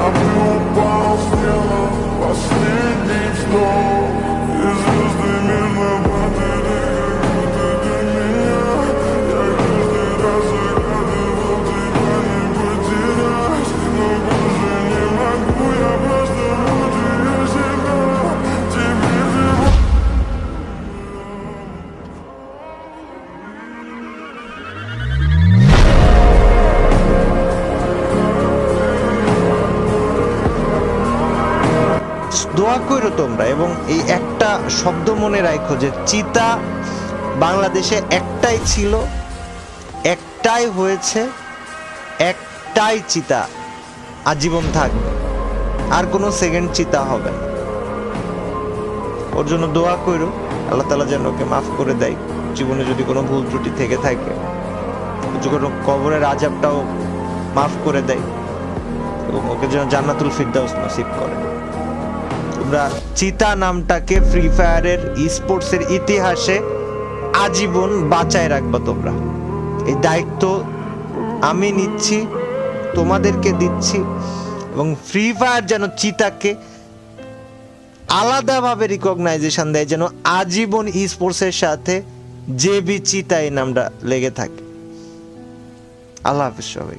I'm no দোয়া করো তোমরা এবং এই একটা শব্দ মনে রাখো যে চিতা বাংলাদেশে একটাই ছিল, একটাই হয়েছে, একটাই চিতা, আজীবন থাকবে, আর কোনো সেকেন্ড চিতা হবে না। ওর জন্য দোয়া করো আল্লাহ তালা যেন ওকে মাফ করে দেয়, জীবনে যদি কোনো ভুল ত্রুটি থেকে থাকে কোনো কবরের আজাবটাও মাফ করে দেয় এবং ওকে যেন জান্নাতুল ফিরদাউস নসিব করে। তোমরা চিতা নামটাকে ফ্রি ফায়ারের স্পোর্টসের ইতিহাসে আজীবন বাঁচায় রাখবা তোমরা। এই দায়িত্ব আমি নিচ্ছি, তোমাদেরকে দিচ্ছি এবং ফ্রি ফায়ার যেন চিতাকে আলাদাভাবে রিকগনাইজেশন দেয়, যেন আজীবন স্পোর্টসের সাথে যে বি চিতা এই নামটা লেগে থাকে। আল্লাহ হাফিজ সবাই